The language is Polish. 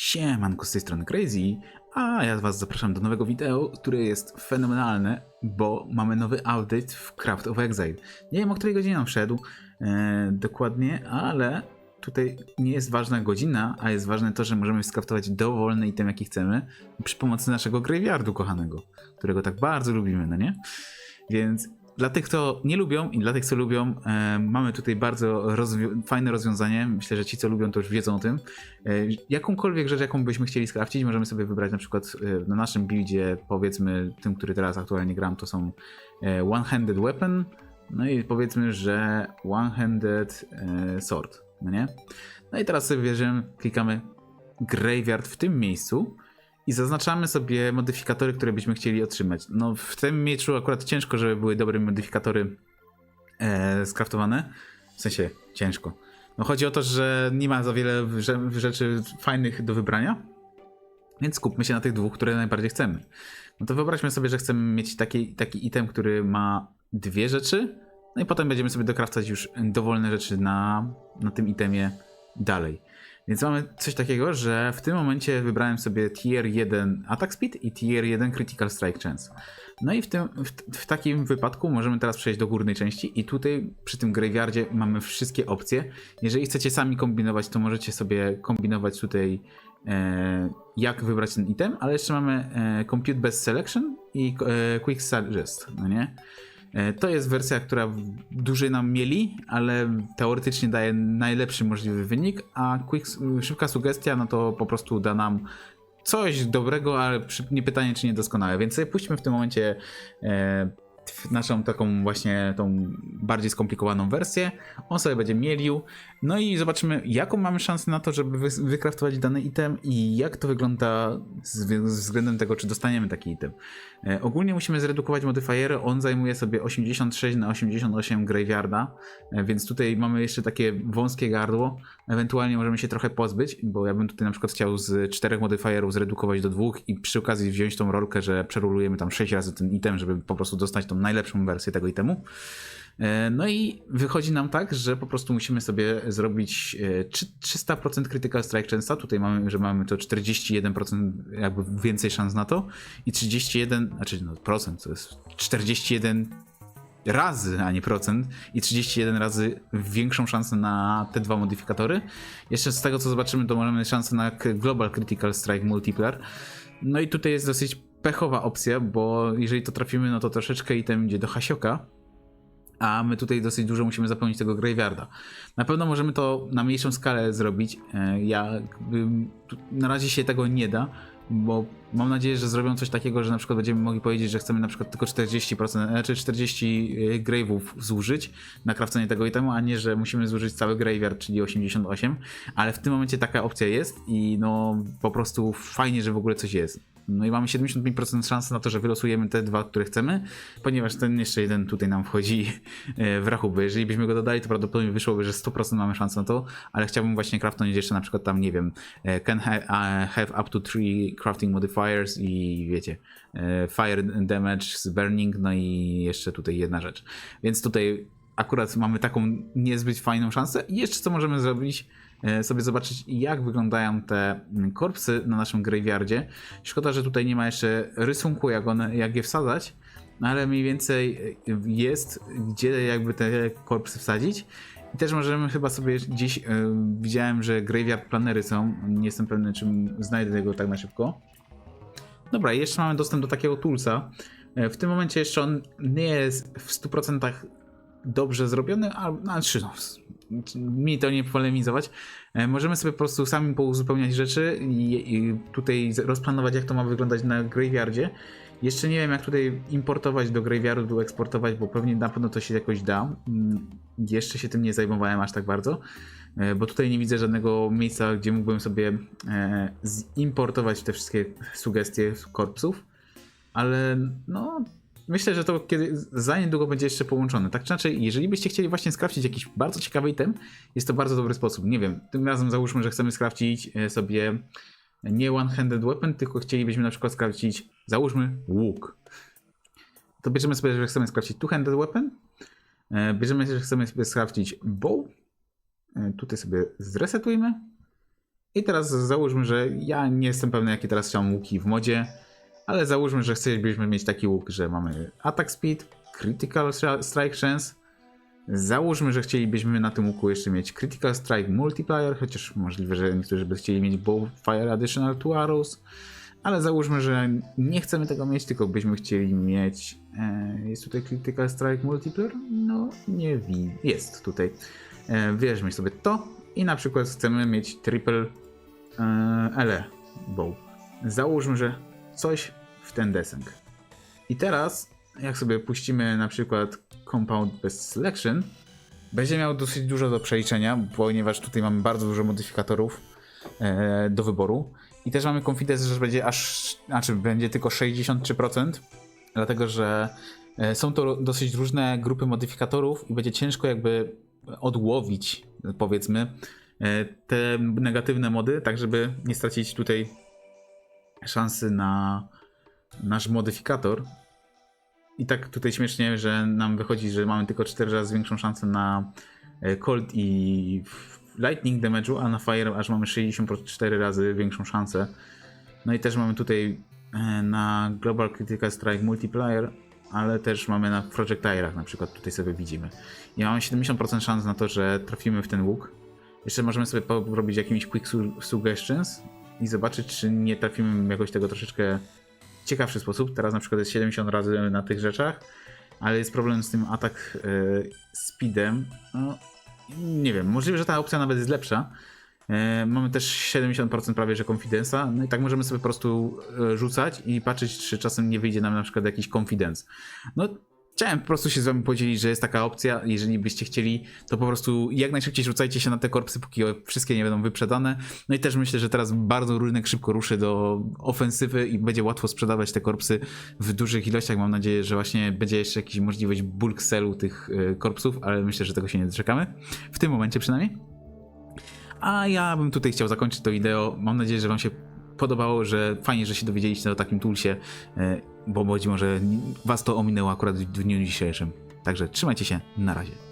Siemanko, z tej strony Crazy, a ja was zapraszam do nowego wideo, które jest fenomenalne, bo mamy nowy update w Craft of Exile. Nie wiem o której godzinie on wszedł e, dokładnie, ale tutaj nie jest ważna godzina, a jest ważne to, że możemy skraftować dowolny item jaki chcemy przy pomocy naszego graveyardu kochanego, którego tak bardzo lubimy, no nie? Więc dla tych, kto nie lubią i dla tych, co lubią, e, mamy tutaj bardzo rozwi- fajne rozwiązanie. Myślę, że ci, co lubią, to już wiedzą o tym. E, jakąkolwiek rzecz, jaką byśmy chcieli skrafcić, możemy sobie wybrać na przykład e, na naszym buildzie, powiedzmy tym, który teraz aktualnie gram, to są e, one-handed weapon, no i powiedzmy, że one-handed e, sword, no nie? No i teraz sobie bierzemy, klikamy graveyard w tym miejscu i zaznaczamy sobie modyfikatory, które byśmy chcieli otrzymać. No w tym mieczu akurat ciężko, żeby były dobre modyfikatory e, skraftowane. W sensie ciężko. No chodzi o to, że nie ma za wiele rze- rzeczy fajnych do wybrania, więc skupmy się na tych dwóch, które najbardziej chcemy. No to wyobraźmy sobie, że chcemy mieć taki, taki item, który ma dwie rzeczy, no i potem będziemy sobie dokrafcać już dowolne rzeczy na, na tym itemie dalej. Więc mamy coś takiego, że w tym momencie wybrałem sobie tier 1 attack speed i tier 1 critical strike chance. No i w, tym, w, w takim wypadku możemy teraz przejść do górnej części i tutaj przy tym graveyardzie mamy wszystkie opcje. Jeżeli chcecie sami kombinować, to możecie sobie kombinować tutaj e, jak wybrać ten item, ale jeszcze mamy e, compute best selection i e, quick suggest, no nie? E, To jest wersja, która dłużej nam mieli, ale teoretycznie daje najlepszy możliwy wynik, a quick, szybka sugestia, no to po prostu da nam coś dobrego, ale nie pytanie, czy niedoskonałe. Więc puśćmy w tym momencie e, naszą taką właśnie tą bardziej skomplikowaną wersję. On sobie będzie mielił. No i zobaczymy, jaką mamy szansę na to, żeby wy, wykraftować dany item i jak to wygląda z, względem tego, czy dostaniemy taki item. E, ogólnie musimy zredukować modyfiery. On zajmuje sobie 86 na 88 graveyarda, e, więc tutaj mamy jeszcze takie wąskie gardło. Ewentualnie możemy się trochę pozbyć, bo ja bym tutaj na przykład chciał z czterech modyfierów zredukować do dwóch i przy okazji wziąć tą rolkę, że przerolujemy tam 6 razy ten item, żeby po prostu dostać tą najlepszą wersję tego itemu. E, No i wychodzi nam tak, że po prostu musimy sobie zrobić e, trzy- 300% critical strike częsta. Tutaj mamy, że mamy to 41% jakby więcej szans na to i 31, znaczy no procent, to jest 41 razy, a nie procent i 31 razy większą szansę na te dwa modyfikatory. Jeszcze z tego co zobaczymy, to możemy szansę na Global Critical Strike Multiplier. No i tutaj jest dosyć pechowa opcja, bo jeżeli to trafimy, no to troszeczkę item idzie do Hasioka, a my tutaj dosyć dużo musimy zapełnić tego graveyarda. Na pewno możemy to na mniejszą skalę zrobić. E, Ja na razie się tego nie da, bo mam nadzieję, że zrobią coś takiego, że na przykład będziemy mogli powiedzieć, że chcemy na przykład tylko 40%, znaczy 40 grave'ów zużyć na krawcenie tego itemu, a nie, że musimy zużyć cały graveyard, czyli 88, ale w tym momencie taka opcja jest i no po prostu fajnie, że w ogóle coś jest. No i mamy 75% szansy na to, że wylosujemy te dwa, które chcemy, ponieważ ten jeszcze jeden tutaj nam wchodzi e, w rachubę. Jeżeli byśmy go dodali, to prawdopodobnie wyszłoby, że 100% mamy szansę na to, ale chciałbym właśnie craftonąć jeszcze na przykład tam, nie wiem, e, can have up to 3 crafting modifiers i wiecie, e, fire damage burning, no i jeszcze tutaj jedna rzecz. Więc tutaj akurat mamy taką niezbyt fajną szansę. I jeszcze co możemy zrobić? E, sobie zobaczyć, jak wyglądają te mm, korpsy na naszym graveyardzie. Szkoda, że tutaj nie ma jeszcze rysunku, jak, one, jak je wsadzać, no ale mniej więcej e, jest, gdzie jakby te korpsy wsadzić. I też możemy chyba sobie gdzieś, e, widziałem, że graveyard planery są, nie jestem pewny, czym znajdę tego tak na szybko. Dobra, jeszcze mamy dostęp do takiego toolsa. W tym momencie jeszcze on nie jest w 100% dobrze zrobiony, ale znaczy no, mi to nie polemizować. E, Możemy sobie po prostu sami pouzupełniać rzeczy i, i tutaj rozplanować, jak to ma wyglądać na graveyardzie. Jeszcze nie wiem, jak tutaj importować do graveyardu, eksportować, bo pewnie na pewno to się jakoś da. Mm, Jeszcze się tym nie zajmowałem aż tak bardzo, e, bo tutaj nie widzę żadnego miejsca, gdzie mógłbym sobie e, zimportować te wszystkie sugestie korpsów, ale no myślę, że to kiedy, za niedługo będzie jeszcze połączone. Tak czy inaczej, jeżeli byście chcieli właśnie skrafcić jakiś bardzo ciekawy item, jest to bardzo dobry sposób. Nie wiem, tym razem załóżmy, że chcemy skrafcić e, sobie nie one-handed weapon, tylko chcielibyśmy na przykład skrafcić, załóżmy, łuk. To bierzemy sobie, że chcemy skrafcić two-handed weapon, e, bierzemy, że chcemy sobie skrafcić bow, E, tutaj sobie zresetujmy I teraz załóżmy, że ja nie jestem pewny, jakie teraz są łuki w modzie, ale załóżmy, że chcielibyśmy mieć taki łuk, że mamy attack speed, critical stri- strike chance. Załóżmy, że chcielibyśmy na tym łuku jeszcze mieć critical strike multiplier, chociaż możliwe, że niektórzy by chcieli mieć bow fire additional to arrows. Ale załóżmy, że nie chcemy tego mieć, tylko byśmy chcieli mieć. E, jest tutaj critical strike multiplier? No, nie widzę. Jest tutaj. E, Wierzmy sobie to i na przykład chcemy mieć triple e, LE bow. Załóżmy, że coś w ten deseń. I teraz, jak sobie puścimy na przykład compound bez selection, będzie miał dosyć dużo do przeliczenia, ponieważ tutaj mamy bardzo dużo modyfikatorów e, do wyboru. I też mamy confidence, że będzie aż, znaczy będzie tylko 63%, dlatego że e, są to dosyć różne grupy modyfikatorów i będzie ciężko jakby odłowić, powiedzmy, e, te negatywne mody, tak żeby nie stracić tutaj szansy na nasz modyfikator. I tak tutaj śmiesznie, że nam wychodzi, że mamy tylko 4 razy większą szansę na e, cold i lightning damage'u, a na fire aż mamy 64 razy większą szansę. No i też mamy tutaj e, na Global Critical Strike Multiplier, ale też mamy na projectile'ach na przykład, tutaj sobie widzimy. I mamy 70% szans na to, że trafimy w ten łuk. Jeszcze możemy sobie robić jakimiś quick su- suggestions i zobaczyć, czy nie trafimy jakoś tego troszeczkę ciekawszy sposób. Teraz na przykład jest 70 razy na tych rzeczach, ale jest problem z tym atak e, speedem. No, nie wiem, możliwe, że ta opcja nawet jest lepsza. E, mamy też 70% prawie że confidence'a, no i tak możemy sobie po prostu e, rzucać i patrzeć, czy czasem nie wyjdzie nam na przykład jakiś confidence. No, chciałem po prostu się z wami podzielić, że jest taka opcja. Jeżeli byście chcieli, to po prostu jak najszybciej rzucajcie się na te korpsy, póki wszystkie nie będą wyprzedane. No i też myślę, że teraz bardzo rynek szybko ruszy do ofensywy i będzie łatwo sprzedawać te korpsy w dużych ilościach. Mam nadzieję, że właśnie będzie jeszcze jakaś możliwość bulk sellu tych e, korpsów, ale myślę, że tego się nie doczekamy. W tym momencie przynajmniej. A ja bym tutaj chciał zakończyć to wideo. Mam nadzieję, że Wam się podobało, że fajnie, że się dowiedzieliście o takim toolsie, e, bo być może Was to ominęło akurat w dniu dzisiejszym. Także trzymajcie się, na razie.